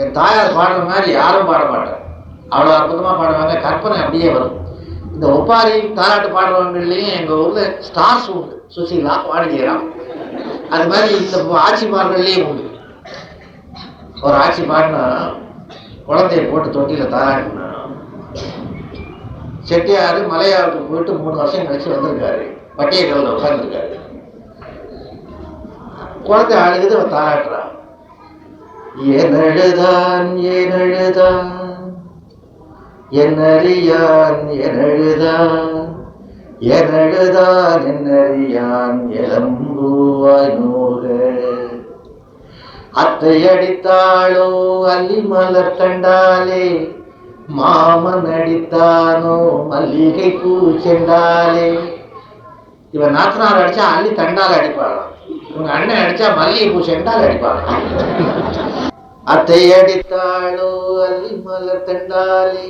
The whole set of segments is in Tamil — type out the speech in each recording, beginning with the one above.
என் தாயார் பாடுற மாதிரி யாரும் பாட மாட்டேன் அவ்வளோ அற்புதமாக பாடுவாங்க. கற்பனை அப்படியே வரும். இந்த ஒப்பாரி தாலாட்டு பாடுறவங்களையும் எங்கள் ஊரில் ஸ்டார்ஸ் உண்டு. சுசீலா வாணிஜிராம் அது மாதிரி இந்த ஆட்சி ஆட்சிமார்கள்லேயும் உண்டு. ஒரு ஆட்சி பாடினா குழந்தைய போட்டு தொட்டியில் தாராட்டினா செட்டியார் மலையாளத்துக்கு போயிட்டு மூணு வருஷம் கழிச்சு வந்திருக்காரு. பட்டியக்கல்ல உட்காந்துருக்காரு குழந்தை அழுகுது அவன் தாராட்டுறான் எனழுதான் எனழுதான் என்னறியான் எனழுதான் எனழுதான் என்னறியான்? எலம்பூவாய் நூக அத்தை அடித்தாளோ அல்லி மலர் கண்டாலே மாமன் அடித்தானோ மல்லிகை பூ செண்டாலே இவன் நாத்தனார் அடிச்சா அள்ளி தண்டால் அடிப்பாளாம். இவங்க அண்ணன் அடிச்சா மல்லிகை பூ செண்டால் அடிப்பாளாம். அத்தை அடித்தாளோ அல்லி மலர் தண்டாலே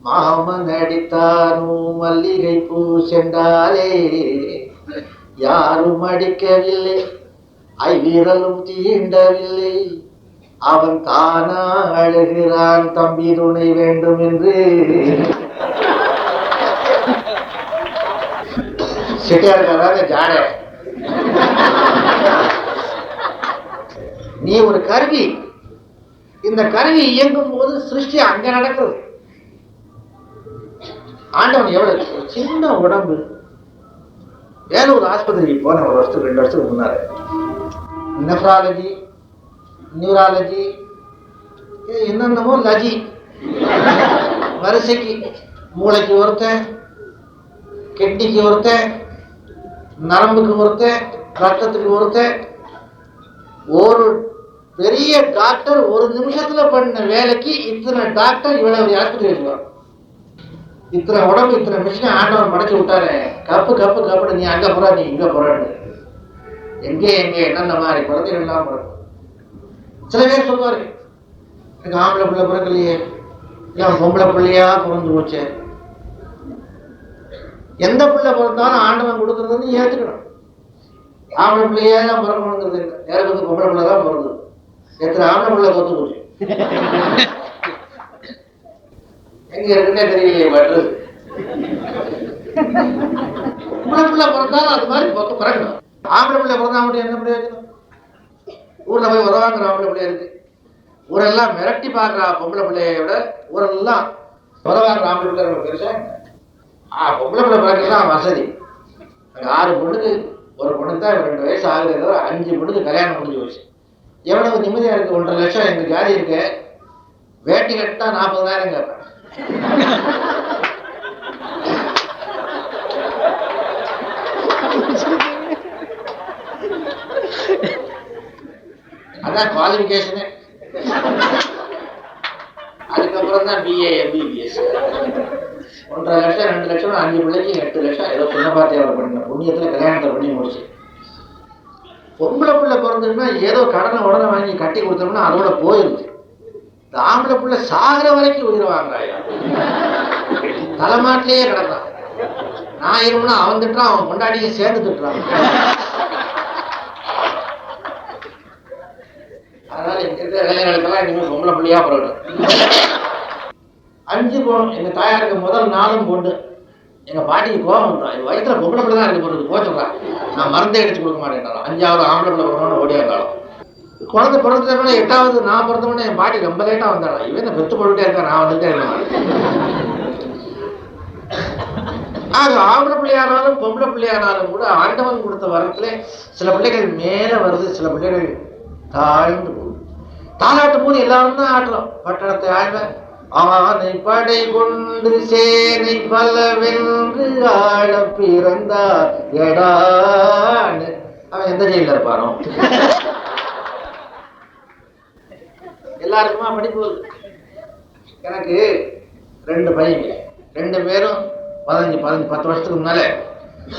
மாமன் அடித்தானோ மல்லிகை பூ செண்டாலே. யாரும் அடிக்கவில்லை ஐவிரலும் தீண்டவில்லை. அவன் தானா அழுகிறான் தம்பி துணை வேண்டும் என்று. சிட்டியாருக்காராக ஜாட. நீ ஒரு கருவி. இந்த கருவி இயங்கும் போது சிருஷ்டி அங்க நடக்குது. ஆண்டவன் எவ்வளவு ஒரு சின்ன உடம்பு. வேலூர் ஆஸ்பத்திரிக்கு போன ஒரு வருஷத்துக்கு ரெண்டு வருஷத்துக்கு முன்னாரு நெஃப்ராலஜி நியூராலஜி என்னென்னமோ லஜி. வரிசைக்கு மூளைக்கு ஒருத்தன் கிட்னிக்கு ஒருத்தன் நரம்புக்கு ஒருத்தன் ரத்தத்துக்கு ஒருத்தன் ஒரு பெரிய டாக்டர் ஒரு நிமிஷத்துல பண்ண வேலைக்கு இத்தனை டாக்டர் இவ்வளவு ஆஸ்பத்திரி இத்தனை உடம்பு இத்தனை மிஷின் ஆண்டவன் படைச்சு விட்டாரு கப்பு கப்பு கப்புடு நீ அங்க போற நீ இங்க போறான்னு எங்கே எங்கே என்னென்ன மாதிரி குழந்தைகள் எல்லாம் பிறக்கும் சில பேர் சொல்லுவாரு எனக்கு ஆம்பளை பிள்ளை பிறக்கலையே. ஏன் பொம்பளை பிள்ளையா பிறந்து போச்சு. எந்த பிள்ளை பிறந்தாலும் ஆண்டவன் கொடுக்கறதுன்னு ஏத்துக்கணும். ஆம்பளை பிள்ளையா தான் பிறக்கணுங்கிறது இல்லை. எனக்கு வந்து பொம்பளை பிள்ளை தான் பிறந்தது. எத்தனை ஆம்பளை பிள்ளை கொத்து போச்சு? எங்க இருக்குன்னே தெரியலையே பட்டுறது பொம்பளை பிள்ளை பிறந்தாலும் அது மாதிரி பிறக்க- பிறக்கணும். ஆம்பளை பிள்ளை பிறந்தா மட்டும் என்ன பிரயோஜனம் ஊர்ல போய் உதவாங்கிற ஆம்பளை பிள்ளை இருக்கு. ஊரெல்லாம் மிரட்டி பார்க்குற பொம்பளை பிள்ளைய விட ஊரெல்லாம் உதவாங்கிற ஆம்பளை பிள்ளை ரொம்ப பெருசா பொம்பளை பிள்ளை பிறக்கலாம் வசதி. அங்க ஆறு பொண்ணுக்கு ஒரு பொண்ணுக்கு தான் ரெண்டு வயசு ஆகுது தவிர அஞ்சு பொண்ணுக்கு கல்யாணம் முடிஞ்சு போச்சு. எவ்வளவு நிம்மதியா இருக்கு? ஒன்றரை லட்சம் எங்க ஜாதி இருக்கு. வேட்டி கட்டா நாற்பதாயிரம் கேட்பேன். அதான் குவாலிஃபிகேஷனே அதுக்கப்புறம் தான் பிஏ எம்பிபிஎஸ் ஒன்றரை லட்சம் ரெண்டு லட்சம் அஞ்சு பிள்ளைக்கு எட்டு லட்சம். ஏதோ சொன்ன பார்த்து அவர் பண்ணுங்க புண்ணியத்துல கல்யாணத்தை பண்ணி முடிச்சு. பொம்பளை பிள்ளை பிறந்ததுன்னா ஏதோ கடனை உடனே வாங்கி கட்டி கொடுத்தோம்னா அதோட போயிருச்சு இந்த ஆம்பளை பிள்ளை சாகிற வரைக்கும் உயிர் வாங்குறாயா? தலைமாட்டிலேயே கிடந்தான் நான் இருமுன்னா அவன் திட்டுறான் அவன் கொண்டாடியும் சேர்ந்து திட்டுறான். அதனால இங்க இருக்கிற இளைஞர்களுக்கெல்லாம் இனிமேல் பொம்பளை பிள்ளையா பிறகு அஞ்சு பொண்ணு எங்க தாயாருக்கு முதல் நாளும் பொண்ணு. எங்கள் பாட்டிக்கு கோபம் வந்துடும் இது வயிற்றுல பொம்பளை பிள்ளை தான் இருக்கு போறது போச்சுடா நான் மருந்தே அடிச்சு கொடுக்க மாட்டேன் அஞ்சாவது ஆம்பளை பிள்ளை பிறந்தோன்னு ஓடியா இருந்தாலும். குழந்தை பிறந்தவனே எட்டாவது நான் பிறந்தவொடனே என் பாட்டி ரொம்ப லேட்டாக வந்தாடா. இவன் இந்த பெத்து போட்டுட்டே இருக்கா? நான் வந்துட்டே இருந்தேன் ஆக ஆம்பளை பிள்ளையானாலும் பொம்பளை பிள்ளையானாலும் கூட ஆண்டவன் கொடுத்த வரத்துல சில பிள்ளைகள் மேலே வருது. சில பிள்ளைகள் தாழ்ந்து போகுது. தாளாட்டும் போது எல்லாரும் தான் ஆட்டுறோம். பட்டணத்தை ஆழ்வ ஆனை படை கொண்டு சேனை பலவென்று ஆட பிறந்தார். எடான்னு அவன் எந்த ஜெயில இருப்பாரோ எல்லாருக்குமா படிப்பு? எனக்கு ரெண்டு பையங்க ரெண்டு பேரும் பதினஞ்சு பதினஞ்சு பத்து வருஷத்துக்கு முன்னால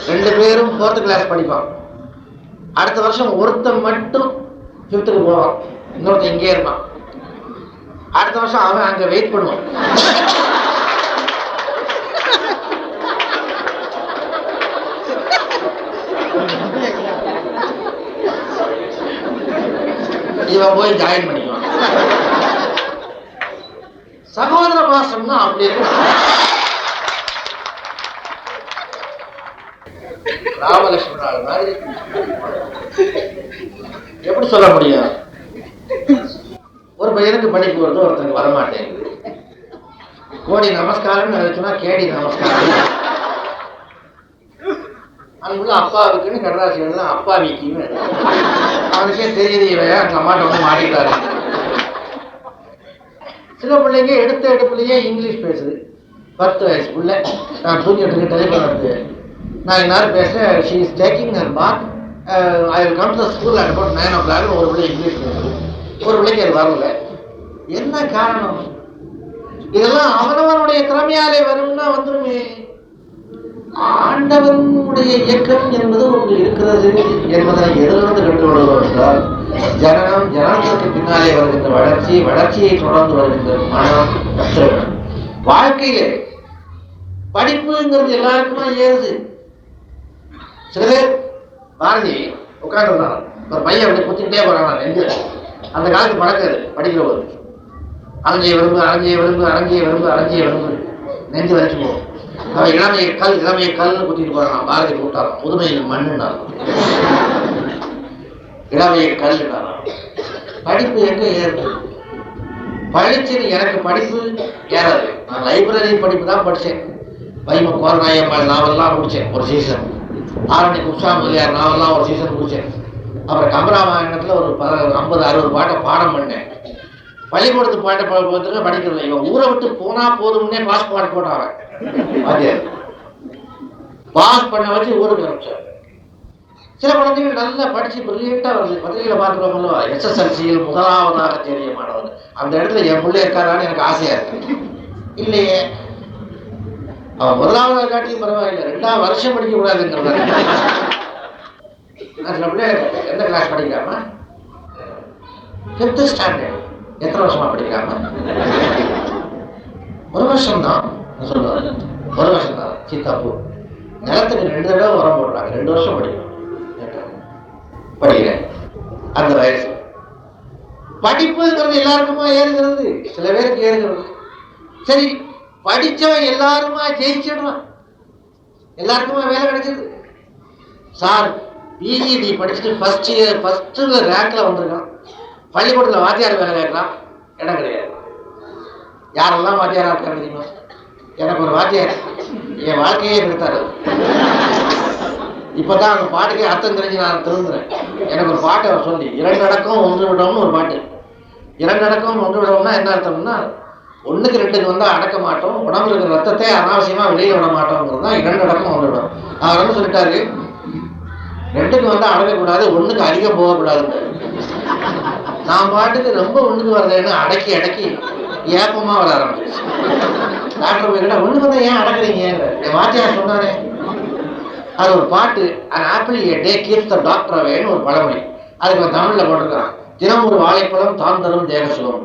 ரெண்டு பேரும் ஃபோர்த்து கிளாஸ் படிப்பான். அடுத்த வருஷம் ஒருத்தன் மட்டும் ஃபிஃப்த்துக்கு போவான். இன்னொருத்தன் இங்கே இருப்பான். அடுத்த வருஷம் அவன் அங்க வெயிட் பண்ணுவான். இவன் போய் ஜாயின் பண்ணிக்குவான். சகோதர பாசம்னா அப்படி இருக்கும். நாள் மாதிரி. எப்படி சொல்ல முடியும்? ஒரு பையனுக்கு படிப்பு வருது ஒருத்தங்க வரமாட்டேங்குது கோடி நமஸ்காரம்னு சொன்னா கேடி நமஸ்காரம். அன்புள்ள அப்பாவுக்குன்னு கடலாசி எழுதுனா அப்பா வீக்கின்னு. அவனுக்கே தெரியுது இவையா அந்த அம்மாட்ட வந்து மாட்டிட்டாரு சில பிள்ளைங்க எடுத்த எடுப்புலயே இங்கிலீஷ் பேசுது. பத்து வயசு பிள்ளை நான் தூங்கிட்டு இருக்க டெலிஃபோன் எடுத்து நான் இந்நேரம் பேசுகிறேன் she is taking her bath I will come to school at about nine o'clock ஒரு பிள்ளை இங்கிலீஷ் பேசுது. ஒரு பிள்ளைக்கு அது வரல. என்ன காரணம்? இதெல்லாம் அவனவனுடைய திறமையாலே வரும்னா வந்துருமே. ஆண்டவனுடைய இயக்கம் என்பது ஒன்று இருக்கிறது என்பதனை எதிலிருந்து கண்டுகொள்கிறோம் என்றால் ஜனனம் ஜனனத்திற்கு பின்னாலே வருகின்ற வளர்ச்சி வளர்ச்சியை தொடர்ந்து வருகின்ற மனம் கற்றவன் வாழ்க்கையிலே படிப்புங்கிறது எல்லாருக்குமே ஏறுது. சில பேர் பாரதி உட்காந்துருந்தாங்க ஒரு பையன் அப்படி குத்திக்கிட்டே போறான் நெஞ்சு அந்த காலத்து பழக்கம் படிக்கிற ஒரு அலஞ்சிய விரும்பு அலஞ்சிய விரும்பு அலஞ்சிய விரும்பு அலஞ்சிய விரும்பு நெஞ்சு வரைக்கும் போகும் அவன் இளமையை கல் இளமையை கல்னு கூட்டிட்டு போறாங்க பாரதி கூட்டாரான் புதுமையில் மண்ணுனாரான் இளமையை கல்லுனாரான் படிப்பு எங்க ஏறுது? படிச்சது எனக்கு படிப்பு ஏறாது. நான் லைப்ரரி படிப்பு தான் படித்தேன் வைம கோரநாயம்மாள் நாவல்லாம் முடித்தேன் ஒரு சீசன் ஆரணி குப்சா முதலியார் நாவல்லாம் ஒரு சீசன் முடித்தேன் அப்புறம் கம்பராமாயணத்தில் ஒரு ப ஐம்பது அறுபது பாட்டை பாடம் பண்ணேன். பள்ளிக்கூடத்து பாட்டை பார்த்து படிக்கிறது இவன் ஊரை விட்டு போனா போதும்னே பாஸ் பாட போட்டான் அது பாஸ் பண்ண வச்சு ஊருக்கு அனுப்பிச்சார் சில குழந்தைகள் நல்லா படிச்சு பிரில்லியண்டா வருது. பத்திரிகையில பார்க்கிறவங்களோ எஸ்எஸ்எல்சியில் முதலாவதாக தெரிய மாணவர் அந்த இடத்துல என் பிள்ளை இருக்காரான்னு எனக்கு ஆசையா இருக்கு. இல்லையே. அவன் முதலாவதாக காட்டியும் பரவாயில்லை. ரெண்டாம் வருஷம் படிக்க கூடாதுங்கிறத நான் சில பிள்ளை எந்த கிளாஸ் படிக்கிறாமா ஃபிஃப்த் ஸ்டாண்டர்ட் எத்தனை வருஷமா படிக்கிறாங்க? ஒரு வருஷம் தான் ஒரு வருஷம் தான் சீத்தாப்பூ நிலத்துக்கு ரெண்டு தடவை உரம் போடுறாங்க. ரெண்டு வருஷம் படிக்கணும். படிக்கிறேன். அந்த வயசு. படிப்புங்கிறது எல்லாருக்குமா ஏறுகிறது? சில பேருக்கு ஏறுகிறது. சரி படித்தவன் எல்லாருமா ஜெயிச்சிடுறான். எல்லாருக்குமா வேலை கிடைக்கிறது? சார் பிஇடி படிச்சுட்டு ஃபர்ஸ்ட் இயர் ஃபர்ஸ்ட் ரேங்க்ல வந்திருக்கான். பள்ளிக்கூடத்தில் வாத்தியார் வேலை கேட்கலாம். இடம் கிடையாது. யாரெல்லாம் வாத்தியார் இருக்காங்க தெரியுமா? எனக்கு ஒரு வாத்தியார் என் வாழ்க்கையே இருக்கார் இப்போ தான் அந்த பாட்டுக்கே அர்த்தம் தெரிஞ்சு நான் திருந்துறேன். எனக்கு ஒரு பாட்டை அவர் சொல்லி இரண்டு அடக்கம் ஒன்று விடவும்னு ஒரு பாட்டு. இரண்டு அடக்கம் ஒன்று விடவும்னா என்ன அர்த்தம்னா ஒன்றுக்கு ரெண்டுக்கு வந்தால் அடக்க மாட்டோம் உடம்பு இருக்கிற ரத்தத்தை அனாவசியமாக வெளியில் விட மாட்டோங்கிறது தான் இரண்டு அடக்கம் ஒன்று விடும் அவர் வந்து சொல்லிட்டாரு ரெண்டுக்கு வந்தால் அடக்கக்கூடாது ஒன்றுக்கு அதிகம் போகக்கூடாதுன்னு. நான் பாட்டுக்கு ரொம்ப ஒண்ணுக்கு வரலன்னு அடக்கி அடக்கி ஏப்பமா வர ஆரம்பிச்சு டாக்டர் போய் ஒண்ணுக்கு வந்தா ஏன் அடக்குறீங்க? என் வாத்தியார் சொன்னாரே. அது ஒரு பாட்டு an apple a day keeps the ஒரு பழமொழி. அதுக்கு அவன் தமிழ்ல போட்டிருக்கிறான். தினம் ஒரு வாழைப்பழம் தான் தரும் தேகசுகம்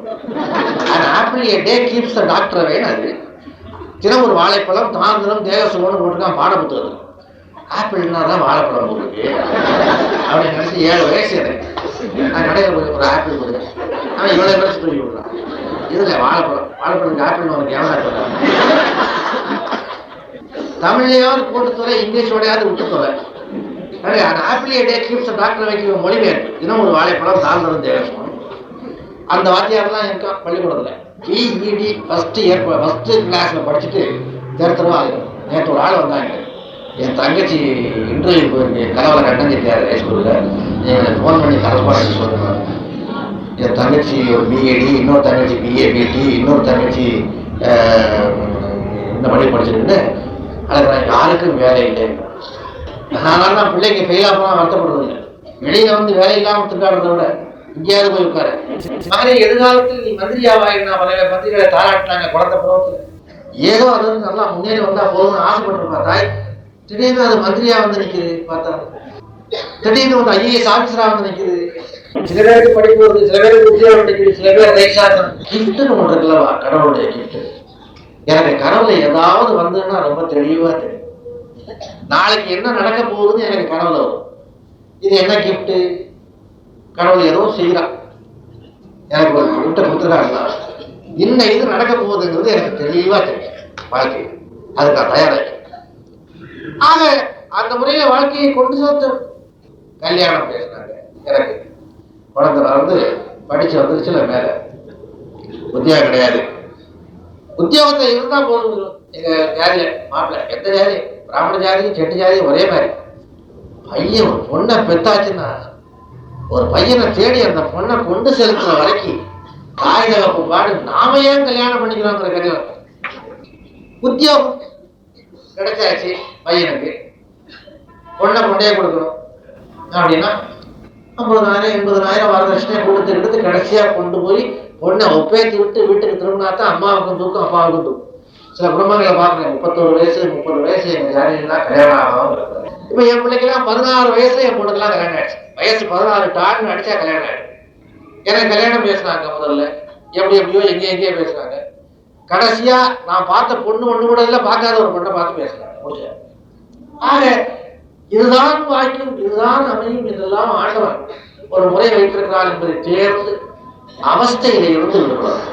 an apple a day keeps the doctor அது. தினம் ஒரு வாழைப்பழம் தான் தரும் தேகசுகம்னு போட்டிருக்கான் பாட புத்தகத்தில் ஆப்பிள்னா தான் வாழைப்பழம் போட்டுருக்கு. அப்படின்னு நினைச்சு ஏழு வயசு எனக்கு. கடையில் போய் ஒரு ஆப்பிள் கொடுக்குறேன் ஆனால் இவ்வளவு வயசு சொல்லி விடுறான் இதுல வாழைப்பழம் வாழைப்பழத்துக்கு ஆப்பிள் உனக்கு எவ்வளோ சொல்றான் தமிழ்லையாவது போட்டு தொலை இங்கிலீஷோடையாவது விட்டு தொலை. அந்த ஆப்பிள் டே கீப்ஸ் டாக்டர் வைக்கிற மொழிபெயர்ப்பு இன்னும் ஒரு வாழைப்பழம் தாழ்ந்தரும் தேவசம் அந்த வாத்தியார்லாம் இருக்கான் பள்ளிக்கூடத்தில். பிஇடி ஃபர்ஸ்ட் இயர் ஃபர்ஸ்ட் கிளாஸில் படிச்சுட்டு தேர்த்தரவா நேற்று ஒரு ஆள் வந்தாங்க. என் தங்கச்சி இன்டர்வியூ போயிருக்கு. கலவரை கண்டஞ்சிட்டார் ஹைஸ்கூலில் ஃபோன் பண்ணி கரஸ்பாண்ட் சொல்லுங்கள் என் தங்கச்சி ஒரு பிஏடி இன்னொரு தங்கச்சி பிஏ பிடி இன்னொரு தங்கச்சி இந்த மாதிரி படிச்சிருக்குன்னு அதுக்கு நான் யாருக்கும் வேலை இல்லை. அதனால நான் பிள்ளைங்க ஃபெயிலாக போனால் வருத்தப்படுறது இல்லை வெளியில வந்து வேலை இல்லாமல் திண்டாடுறத விட இங்கேயாவது போய் உட்காரு. மாதிரி எதிர்காலத்தில் நீ மந்திரியாவாயினா பல மந்திரிகளை தாராட்டினாங்க குழந்தை பருவத்தில். ஏதோ அது நல்லா முன்னேறி வந்தால் போதும்னு ஆசைப்பட்டிருப்பா தாய் திடீர்னு அது மந்திரியாக வந்து நிற்கிது பார்த்தா திடீர்னு வந்து ஐஏஎஸ் ஆபீசரா வந்து நிக்குது சில பேருக்கு படிப்பு வருது சில பேருக்கு உத்தியோகம் கிடைக்குது சில பேர் ரைசாசனம் கிஃப்ட்னு ஒன்று இருக்குல்லவா கடவுளுடைய கிஃப்ட் எனக்கு கனவுல ஏதாவது வந்ததுன்னா ரொம்ப தெளிவா தெரியும். நாளைக்கு என்ன நடக்க போகுதுன்னு எனக்கு கனவுல வரும். இது என்ன கிஃப்ட் கடவுள் ஏதோ செய்யறான் எனக்கு ஒரு கிஃப்ட்டை கொடுத்துருக்காங்களா இந்த இது நடக்க போகுதுங்கிறது எனக்கு தெளிவா தெரியும் வாழ்க்கை அதுக்கு நான் தயாராக ஆக அந்த முறையில வாழ்க்கையை கொண்டு சேர்த்து கல்யாணம் பேசினாங்க. எனக்கு குழந்தை வந்து படிச்சு வந்துருச்சுல மேல. உத்தியோகம் கிடையாது. உத்தியோகத்தை இருந்தா போதும் எங்க ஜாதியில மாப்பிள்ள எந்த ஜாதி? பிராமண ஜாதியும் செட்டு ஜாதியும் ஒரே மாதிரி. பையன் பொண்ணை பெத்தாச்சுன்னா ஒரு பையனை தேடி அந்த பொண்ணை கொண்டு செலுத்துற வரைக்கும் தாய் தகப்பு பாடு நாம ஏன் கல்யாணம் பண்ணிக்கிறோங்கிற கல்யாணம் உத்தியோகம் கிடைச்சாச்சு பையனுக்கு. பொண்ணை கொண்டே கொடுக்கணும். அப்படின்னா ஐம்பதாயிரம் எண்பதனாயிரம் வரதட்சணையை கொடுத்து எடுத்து கடைசியா கொண்டு போய் பொண்ணை ஒப்பேத்தி விட்டு வீட்டுக்கு திரும்பினா தான் அம்மாவுக்கும் தூக்கம் அப்பாவுக்கும் தூக்கம். சில குடும்பங்களை பார்க்குறேன். முப்பத்தோரு வயசு முப்பது வயசு எங்க ஜாதிலாம் கல்யாணம் ஆகும் இப்போ என் பிள்ளைக்கெல்லாம் பதினாறு வயசுல என் பொண்ணுக்கெல்லாம் கல்யாணம் ஆயிடுச்சு. வயசு பதினாறு டான்னு அடிச்சா கல்யாணம் ஆயிடுச்சு எனக்கு கல்யாணம் பேசுனாங்க முதல்ல. எப்படி எப்படியோ எங்கேயோ எங்கேயோ பேசுனாங்க. கடைசியா நான் பார்த்த பொண்ணு ஒண்ணு கூட இல்லை பார்க்காத ஒரு பொண்ணை பார்த்து பேசுனாங்க. முடிச்சேன் ஆக இதுதான் வாய்க்கும் இதுதான் அமையும் என்றெல்லாம் ஆண்டவன் ஒரு முறை வைத்திருக்கிறார் என்பதை தேர்ந்து அவஸ்தையில இருந்து விடுவார்